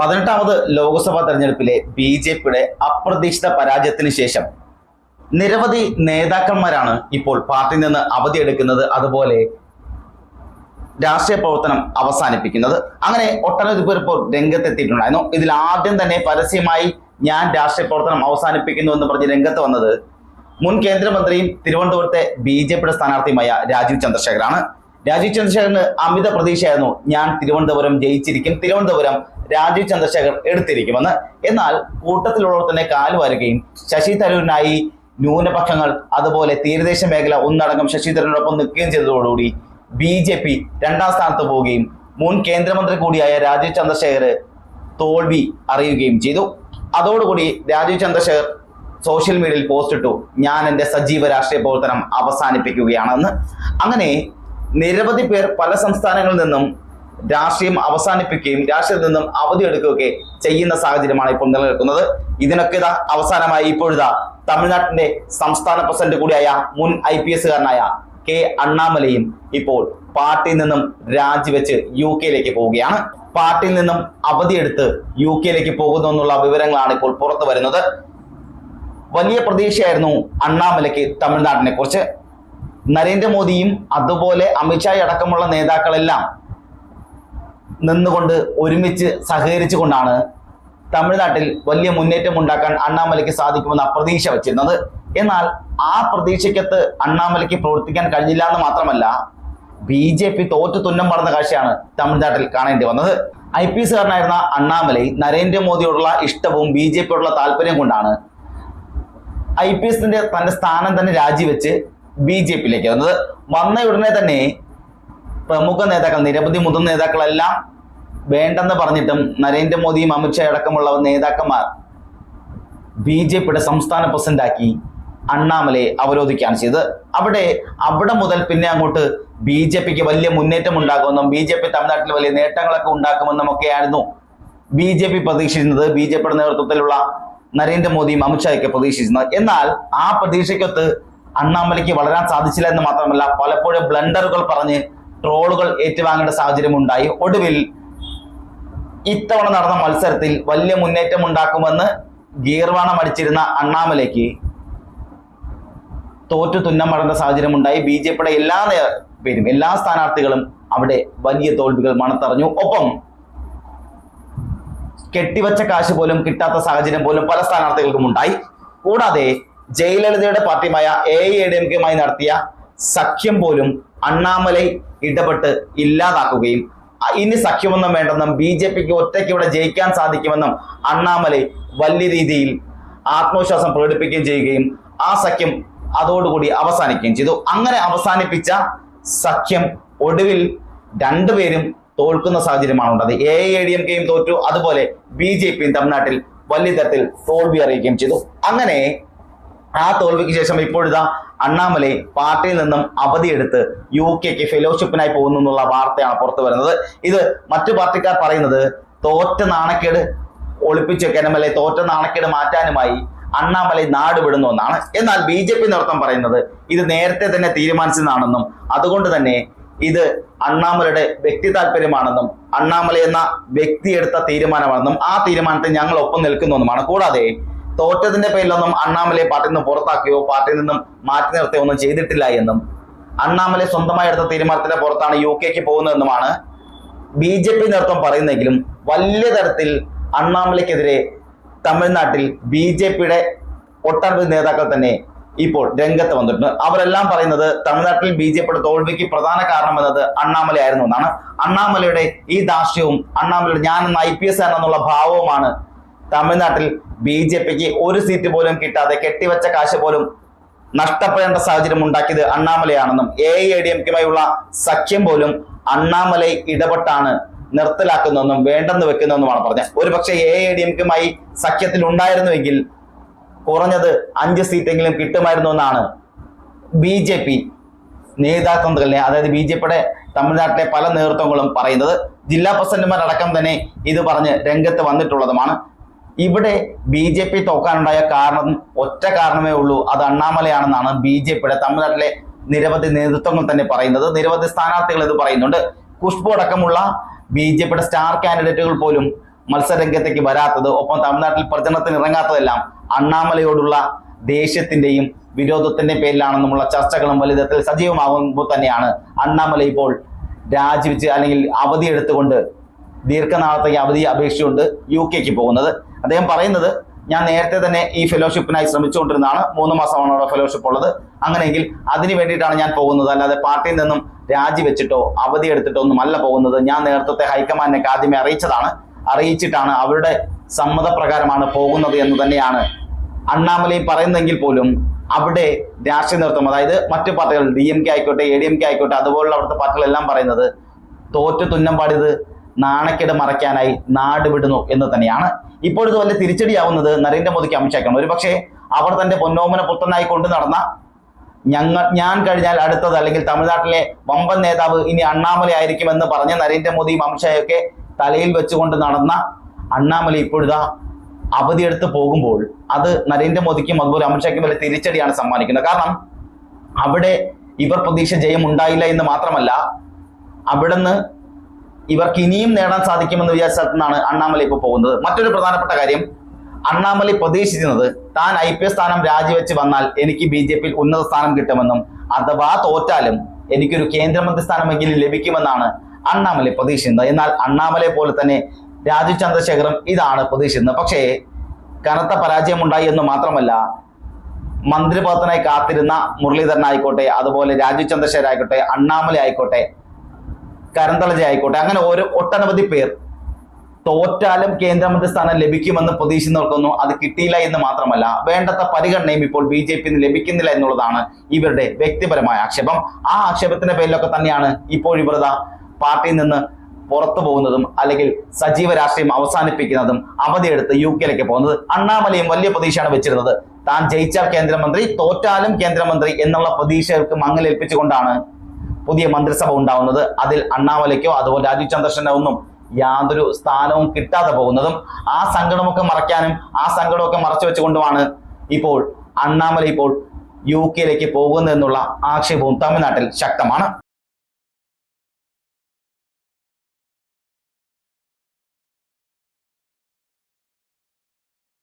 പതിനെട്ടാമത് ലോക്സഭാ തെരഞ്ഞെടുപ്പിലെ B J പിയുടെ അപ്രതീക്ഷിത പരാജയത്തിന് ശേഷം നിരവധി നേതാക്കന്മാരാണ് ഇപ്പോൾ പാർട്ടിയിൽ നിന്ന് അവധിയെടുക്കുന്നത് അതുപോലെ രാഷ്ട്രീയ പ്രവർത്തനം അവസാനിപ്പിക്കുന്നത്. അങ്ങനെ ഒട്ടനവധി പേർ ഇപ്പോൾ രംഗത്തെത്തിയിട്ടുണ്ടായിരുന്നു. ഇതിൽ ആദ്യം തന്നെ പരസ്യമായി ഞാൻ രാഷ്ട്രീയ പ്രവർത്തനം അവസാനിപ്പിക്കുന്നു എന്ന് പറഞ്ഞ് രംഗത്ത് വന്നത് മുൻ കേന്ദ്രമന്ത്രിയും തിരുവനന്തപുരത്തെ ബി ജെ പിയുടെ സ്ഥാനാർത്ഥിയുമായ രാജീവ് ചന്ദ്രശേഖരാണ് രാജീവ് ചന്ദ്രശേഖറിന് അമിത പ്രതീക്ഷയായിരുന്നു ഞാൻ തിരുവനന്തപുരം ജയിച്ചിരിക്കും. തിരുവനന്തപുരം രാജീവ് ചന്ദ്രശേഖർ എടുത്തിരിക്കുമെന്ന്. എന്നാൽ കൂട്ടത്തിലുള്ളവർ തന്നെ കാലുവാരുകയും ശശി തരൂരിനായി ന്യൂനപക്ഷങ്ങൾ അതുപോലെ തീരദേശ മേഖല ഒന്നടങ്കം ശശി തരൂരിനൊപ്പം നിൽക്കുകയും ചെയ്തതോടുകൂടി ബി ജെ പി രണ്ടാം സ്ഥാനത്ത് പോവുകയും മുൻ കേന്ദ്രമന്ത്രി കൂടിയായ രാജീവ് ചന്ദ്രശേഖർ തോൽവി അറിയുകയും ചെയ്തു. അതോടുകൂടി രാജീവ് ചന്ദ്രശേഖർ സോഷ്യൽ മീഡിയയിൽ പോസ്റ്റ് ഇട്ടു ഞാൻ എന്റെ സജീവ രാഷ്ട്രീയ പ്രവർത്തനം അവസാനിപ്പിക്കുകയാണെന്ന്. അങ്ങനെ നിരവധി പേർ പല സംസ്ഥാനങ്ങളിൽ നിന്നും രാഷ്ട്രീയം അവസാനിപ്പിക്കുകയും രാഷ്ട്രീയത്തിൽ നിന്നും അവധി അവധിയെടുക്കുകയൊക്കെ ചെയ്യുന്ന സാഹചര്യമാണ് ഇപ്പോൾ നിലനിൽക്കുന്നത്. ഇതിനൊക്കെ ഇതാ അവസാനമായി ഇപ്പോഴിതാ തമിഴ്നാട്ടിന്റെ സംസ്ഥാന പ്രസിഡന്റ് കൂടിയായ മുൻ ഐ പി എസുകാരനായ കെ അണ്ണാമലയും ഇപ്പോൾ പാർട്ടിയിൽ നിന്നും രാജിവെച്ച് യു കെയിലേക്ക് പോവുകയാണ്. പാർട്ടിയിൽ നിന്നും അവധിയെടുത്ത് യു കെയിലേക്ക് പോകുന്നു എന്നുള്ള വിവരങ്ങളാണ് ഇപ്പോൾ പുറത്തു വരുന്നത്. വലിയ പ്രതീക്ഷയായിരുന്നു അണ്ണാമലയ്ക്ക് തമിഴ്നാടിനെ കുറിച്ച് നരേന്ദ്രമോദിയും അതുപോലെ അമിത്ഷായി അടക്കമുള്ള നേതാക്കളെല്ലാം നിന്നുകൊണ്ട് ഒരുമിച്ച് സഹകരിച്ചുകൊണ്ടാണ് തമിഴ്നാട്ടിൽ വലിയ മുന്നേറ്റം ഉണ്ടാക്കാൻ അണ്ണാമലയ്ക്ക് സാധിക്കുമെന്ന പ്രതീക്ഷ വച്ചിരുന്നത്. എന്നാൽ ആ പ്രതീക്ഷയ്ക്കത്ത് അണ്ണാമലയ്ക്ക് പ്രവർത്തിക്കാൻ കഴിഞ്ഞില്ല എന്ന് മാത്രമല്ല ബി ജെ പി തോറ്റു തുന്നം പറഞ്ഞ കാഴ്ചയാണ് തമിഴ്നാട്ടിൽ കാണേണ്ടി വന്നത്. ഐ പി എസുകാരനായിരുന്ന അണ്ണാമലൈ നരേന്ദ്രമോദിയോടുള്ള ഇഷ്ടവും ബി ജെ പിയോടുള്ള താല്പര്യം കൊണ്ടാണ് ഐ പി എസിന്റെ തന്റെ സ്ഥാനം തന്നെ രാജിവെച്ച് ബി ജെ പിയിലേക്ക് വന്നത്. വന്ന ഉടനെ തന്നെ പ്രമുഖ നേതാക്കൾ നിരവധി മുതിർന്ന നേതാക്കളെല്ലാം വേണ്ടെന്ന് പറഞ്ഞിട്ടും നരേന്ദ്രമോദിയും അമിത്ഷാ അടക്കമുള്ള നേതാക്കന്മാർ ബി ജെ പിയുടെ സംസ്ഥാന പ്രസിഡന്റാക്കി അണ്ണാമലയെ അവരോധിക്കുകയാണ് ചെയ്തത്. അവിടെ അവിടെ മുതൽ പിന്നെ അങ്ങോട്ട് ബി ജെ പിക്ക് വലിയ മുന്നേറ്റം ഉണ്ടാകുമെന്നും ബി ജെ പി തമിഴ്നാട്ടിൽ വലിയ നേട്ടങ്ങളൊക്കെ ഉണ്ടാക്കുമെന്നും ഒക്കെയായിരുന്നു ബി ജെ പി പ്രതീക്ഷിച്ചിരുന്നത്. ബി ജെ പിയുടെ നേതൃത്വത്തിലുള്ള നരേന്ദ്രമോദിയും അമിത്ഷായൊക്കെ പ്രതീക്ഷിച്ചിരുന്നത്. എന്നാൽ ആ പ്രതീക്ഷയ്ക്കൊത്ത് അണ്ണാമലയ്ക്ക് വളരാൻ സാധിച്ചില്ല എന്ന് മാത്രമല്ല പലപ്പോഴും ബ്ലണ്ടറുകൾ പറഞ്ഞ് ട്രോളുകൾ ഏറ്റുവാങ്ങേണ്ട സാഹചര്യം ഉണ്ടായി ഒടുവിൽ ഇത്തവണ നടന്ന മത്സരത്തിൽ വലിയ മുന്നേറ്റം ഉണ്ടാക്കുമെന്ന് ഗീർവാണം അടിച്ചിരുന്ന അണ്ണാമലയ്ക്ക് തോറ്റു തുന്നം മടങ്ങുന്ന സാഹചര്യം ഉണ്ടായി ബി ജെ പിയുടെ എല്ലാ പേരും എല്ലാ സ്ഥാനാർത്ഥികളും അവിടെ വലിയ തോൽവികൾ മണത്തറിഞ്ഞു. ഒപ്പം കെട്ടിവച്ച കാശ് പോലും കിട്ടാത്ത സാഹചര്യം പോലും പല സ്ഥാനാർത്ഥികൾക്കും ഉണ്ടായി. കൂടാതെ ജയലളിതയുടെ പാർട്ടിയുമായ A I A D M കെയുമായി നടത്തിയ സഖ്യം പോലും അണ്ണാമലൈ ഇടപെട്ട് ഇല്ലാതാക്കുകയും ഇനി സഖ്യമൊന്നും വേണ്ടെന്നും ബി ജെ പിക്ക് ഒറ്റയ്ക്ക് ഇവിടെ ജയിക്കാൻ സാധിക്കുമെന്നും അണ്ണാമലൈ വലിയ രീതിയിൽ ആത്മവിശ്വാസം പ്രകടിപ്പിക്കുകയും ചെയ്യുകയും ആ സഖ്യം അതോടുകൂടി അവസാനിക്കുകയും ചെയ്തു. അങ്ങനെ അവസാനിപ്പിച്ച സഖ്യം ഒടുവിൽ രണ്ടുപേരും തോൽക്കുന്ന സാഹചര്യമാണ് ഉണ്ടത് എ ഐ ഡി എം കെയും തോറ്റു. അതുപോലെ ബി ജെ പിയും തമിഴ്നാട്ടിൽ വലിയ തരത്തിൽ തോൽവി അറിയിക്കുകയും ചെയ്തു. അങ്ങനെ ആ തോൽവിക്ക് ശേഷം ഇപ്പോഴിതാ അണ്ണാമലൈ പാർട്ടിയിൽ നിന്നും അവധിയെടുത്ത് യു കെക്ക് ഫെലോഷിപ്പിനായി പോകുന്നു എന്നുള്ള വാർത്തയാണ് പുറത്തു വരുന്നത്. ഇത് മറ്റു പാർട്ടിക്കാർ പറയുന്നത് തോറ്റ നാണക്കേട് ഒളിപ്പിച്ചു വെക്കാനും തോറ്റ നാണക്കേട് മാറ്റാനുമായി അണ്ണാമലൈ നാട് വിടുന്നു എന്നാണ്. എന്നാൽ ബി ജെ പി നേതൃത്വം പറയുന്നത് ഇത് നേരത്തെ തന്നെ തീരുമാനിച്ചതാണെന്നും അതുകൊണ്ട് തന്നെ ഇത് അണ്ണാമലയുടെ വ്യക്തി താല്പര്യമാണെന്നും അണ്ണാമല എന്ന വ്യക്തി എടുത്ത തീരുമാനമാണെന്നും ആ തീരുമാനത്തെ ഞങ്ങൾ ഒപ്പം നിൽക്കുന്നുവെന്നുമാണ് കൂടാതെ തോറ്റതിന്റെ പേരിലൊന്നും അണ്ണാമലയെ പാർട്ടിയിൽ നിന്ന് പുറത്താക്കിയോ പാർട്ടിയിൽ നിന്നും മാറ്റി നിർത്തുകയോ ഒന്നും ചെയ്തിട്ടില്ല എന്നും. അണ്ണാമലെ സ്വന്തമായി എടുത്ത തീരുമാനത്തിന്റെ പുറത്താണ് യു കെക്ക് പോകുന്നതെന്നുമാണ് ബി ജെ പി നേതൃത്വം പറയുന്നെങ്കിലും വലിയ തരത്തിൽ അണ്ണാമലയ്ക്കെതിരെ തമിഴ്നാട്ടിൽ ബി ജെ പിയുടെ ഒട്ടനവധി നേതാക്കൾ തന്നെ ഇപ്പോൾ രംഗത്ത് വന്നിട്ടുണ്ട്. അവരെല്ലാം പറയുന്നത് തമിഴ്നാട്ടിൽ ബി ജെ പിയുടെ തോൽവിക്ക് പ്രധാന കാരണം എന്നത് അണ്ണാമല ആയിരുന്നു എന്നാണ്. അണ്ണാമലയുടെ ഈ ദാർഷ്ട്യവും അണ്ണാമലയുടെ ഞാൻ ഐ പി എസ് ആണെന്നുള്ള ഭാവവുമാണ് തമിഴ്നാട്ടിൽ ബി ജെ പിക്ക് ഒരു സീറ്റ് പോലും കിട്ടാതെ കെട്ടിവച്ച കാശ് പോലും നഷ്ടപ്പെടേണ്ട സാഹചര്യം ഉണ്ടാക്കിയത് അണ്ണാമലയാണെന്നും A I A D M കെയുമായുള്ള സഖ്യം പോലും അണ്ണാമലൈ ഇടപെട്ടാണ് നിർത്തലാക്കുന്നതെന്നും വേണ്ടെന്ന് വെക്കുന്നതെന്നുമാണ് പറഞ്ഞത്. ഒരുപക്ഷെ എ ഐ ഡി എം കെയുമായി സഖ്യത്തിൽ ഉണ്ടായിരുന്നുവെങ്കിൽ കുറഞ്ഞത് അഞ്ച് സീറ്റെങ്കിലും കിട്ടുമായിരുന്നു എന്നാണ് ബി ജെ പി നേതാക്കളെ അതായത് ബി ജെ പിയുടെ തമിഴ്നാട്ടിലെ പല നേതൃത്വങ്ങളും പറയുന്നത്. ജില്ലാ പ്രസിഡന്റുമാരടക്കം തന്നെ ഇത് പറഞ്ഞ് രംഗത്ത് വന്നിട്ടുള്ളതുമാണ്. ഇവിടെ ബി ജെ പി തോക്കാനുണ്ടായ കാരണം ഒറ്റ കാരണമേ ഉള്ളൂ. അത് അണ്ണാമലയാണെന്നാണ് ബി ജെ പിയുടെ തമിഴ്നാട്ടിലെ നിരവധി നേതൃത്വങ്ങൾ തന്നെ പറയുന്നത്. നിരവധി സ്ഥാനാർത്ഥികൾ ഇത് പറയുന്നുണ്ട്. ഖുഷ്ബു അടക്കമുള്ള ബി ജെ പിയുടെ സ്റ്റാർ കാൻഡിഡേറ്റുകൾ പോലും മത്സരരംഗത്തേക്ക് വരാത്തത് ഒപ്പം തമിഴ്നാട്ടിൽ പ്രചരണത്തിന് ഇറങ്ങാത്തതെല്ലാം അണ്ണാമലയോടുള്ള ദേഷ്യത്തിന്റെയും വിരോധത്തിന്റെ പേരിലാണെന്നുമുള്ള ചർച്ചകളും വലുതത്തിൽ സജീവമാകുമ്പോൾ തന്നെയാണ് അണ്ണാമല ഇപ്പോൾ രാജിവെച്ച് അല്ലെങ്കിൽ അവധി എടുത്തുകൊണ്ട് ദീർഘനാളത്തേക്ക് അവധി അപേക്ഷിച്ചുകൊണ്ട് യു കെക്ക് പോകുന്നത്. അദ്ദേഹം പറയുന്നത് ഞാൻ നേരത്തെ തന്നെ ഈ ഫെലോഷിപ്പിനായി ശ്രമിച്ചുകൊണ്ടിരുന്നതാണ്. മൂന്ന് മാസമാണ് അവിടെ ഫെലോഷിപ്പ് ഉള്ളത്. അങ്ങനെയെങ്കിൽ അതിന് വേണ്ടിയിട്ടാണ് ഞാൻ പോകുന്നത്. അല്ലാതെ പാർട്ടിയിൽ നിന്നും രാജിവെച്ചിട്ടോ അവധി എടുത്തിട്ടോ ഒന്നും അല്ല പോകുന്നത്. ഞാൻ നേരത്തെ ഹൈക്കമാൻഡിനെ ആദ്യമേ അറിയിച്ചതാണ്. അറിയിച്ചിട്ടാണ് അവരുടെ സമ്മതപ്രകാരമാണ് പോകുന്നത് എന്ന് തന്നെയാണ് അണ്ണാമലൈ പറയുന്നെങ്കിൽ പോലും അവിടെ രാഷ്ട്രീയ നേതൃത്വം അതായത് മറ്റു പാർട്ടികൾ ഡി എം കെ ആയിക്കോട്ടെ എ ഡി എം കെ ആയിക്കോട്ടെ അതുപോലുള്ള അവിടുത്തെ പാർട്ടികളെല്ലാം പറയുന്നത് തോറ്റു തുന്നം പാടിയത് നാണക്കേട് മറയ്ക്കാനായി നാട് വിടുന്നു എന്ന് തന്നെയാണ്. ഇപ്പോൾ ഇത് വലിയ തിരിച്ചടിയാവുന്നത് നരേന്ദ്രമോദിക്ക് അമിത്ഷാക്കാണ്. ഒരു പക്ഷേ അവർ തന്റെ പൊന്നോമന പുത്രനായി കൊണ്ടു നടന്ന ഞങ്ങൾ ഞാൻ കഴിഞ്ഞാൽ അടുത്തത് അല്ലെങ്കിൽ തമിഴ്നാട്ടിലെ വമ്പൻ നേതാവ് ഇനി അണ്ണാമല ആയിരിക്കുമെന്ന് പറഞ്ഞ നരേന്ദ്രമോദിയും അമിത്ഷായൊക്കെ തലയിൽ വെച്ചുകൊണ്ട് നടന്ന അണ്ണാമല ഇപ്പോഴിതാ അവധിയെടുത്ത് പോകുമ്പോൾ അത് നരേന്ദ്രമോദിക്കും അതുപോലെ അമിത്ഷായ്ക്കും വലിയ തിരിച്ചടിയാണ് സമ്മാനിക്കുന്നത്. കാരണം അവിടെ ഇവർ പ്രതീക്ഷ ജയം ഉണ്ടായില്ല എന്ന് മാത്രമല്ല അവിടുന്ന് ഇവർക്ക് ഇനിയും നേടാൻ സാധിക്കുമെന്ന് വിചാരിച്ച സ്ഥലത്തുനിന്നാണ് അണ്ണാമല ഇപ്പോൾ പോകുന്നത്. മറ്റൊരു പ്രധാനപ്പെട്ട കാര്യം അണ്ണാമലൈ പ്രതീക്ഷിക്കുന്നത് താൻ ഐ പി എസ് സ്ഥാനം രാജിവെച്ച് വന്നാൽ എനിക്ക് ബി ജെ പിയിൽ ഉന്നത സ്ഥാനം കിട്ടുമെന്നും അഥവാ തോറ്റാലും എനിക്കൊരു കേന്ദ്രമന്ത്രി സ്ഥാനമെങ്കിലും ലഭിക്കുമെന്നാണ് അണ്ണാമലൈ പ്രതീക്ഷിക്കുന്നത്. എന്നാൽ അണ്ണാമലയെ പോലെ തന്നെ രാജീവ് ചന്ദ്രശേഖറും ഇതാണ് പ്രതീക്ഷിക്കുന്നത്. പക്ഷേ കനത്ത പരാജയമുണ്ടായി എന്ന് മാത്രമല്ല മന്ത്രിപദത്തിനായി കാത്തിരുന്ന മുരളീധരൻ ആയിക്കോട്ടെ അതുപോലെ രാജീവ് ചന്ദ്രശേഖർ ആയിക്കോട്ടെ അണ്ണാമല ആയിക്കോട്ടെ കരന്തളജ ആയിക്കോട്ടെ. അങ്ങനെ ഓരോ ഒട്ടനവധി പേർ തോറ്റാലും കേന്ദ്രമന്ത്രി സ്ഥാനം ലഭിക്കുമെന്ന് പ്രതീക്ഷ നിൽക്കുന്നു അത് കിട്ടിയില്ല എന്ന് മാത്രമല്ല വേണ്ടത്ര പരിഗണനയും ഇപ്പോൾ ബി ജെ പിന്ന് ലഭിക്കുന്നില്ല എന്നുള്ളതാണ് ഇവരുടെ വ്യക്തിപരമായ ആക്ഷേപം. ആ ആക്ഷേപത്തിന്റെ പേരിലൊക്കെ തന്നെയാണ് ഇപ്പോൾ ഇവർ ദാ പാർട്ടിയിൽ നിന്ന് പുറത്തു പോകുന്നതും അല്ലെങ്കിൽ സജീവ രാഷ്ട്രീയം അവസാനിപ്പിക്കുന്നതും അവധിയെടുത്ത് യു കെയിലേക്ക് പോകുന്നത്. അണ്ണാമലയും വലിയ പ്രതീക്ഷയാണ് വെച്ചിരുന്നത്. താൻ ജയിച്ചാൽ കേന്ദ്രമന്ത്രി തോറ്റാലും കേന്ദ്രമന്ത്രി എന്നുള്ള പ്രതീക്ഷകൾക്ക് മങ്ങലേൽപ്പിച്ചുകൊണ്ടാണ് പുതിയ മന്ത്രിസഭ ഉണ്ടാവുന്നത് അതിൽ അണ്ണാമലയ്ക്കോ അതുപോലെ രാജീവ് ചന്ദ്രശനോ ഒന്നും യാതൊരു സ്ഥാനവും കിട്ടാതെ പോകുന്നതും ആ സങ്കടമൊക്കെ മറയ്ക്കാനും ആ സങ്കടമൊക്കെ മറച്ചു വെച്ചുകൊണ്ടുമാണ് ഇപ്പോൾ അണ്ണാമല ഇപ്പോൾ യു കെയിലേക്ക് പോകുന്നതെന്നുള്ള ആക്ഷേപവും തമിഴ്നാട്ടിൽ ശക്തമാണ്.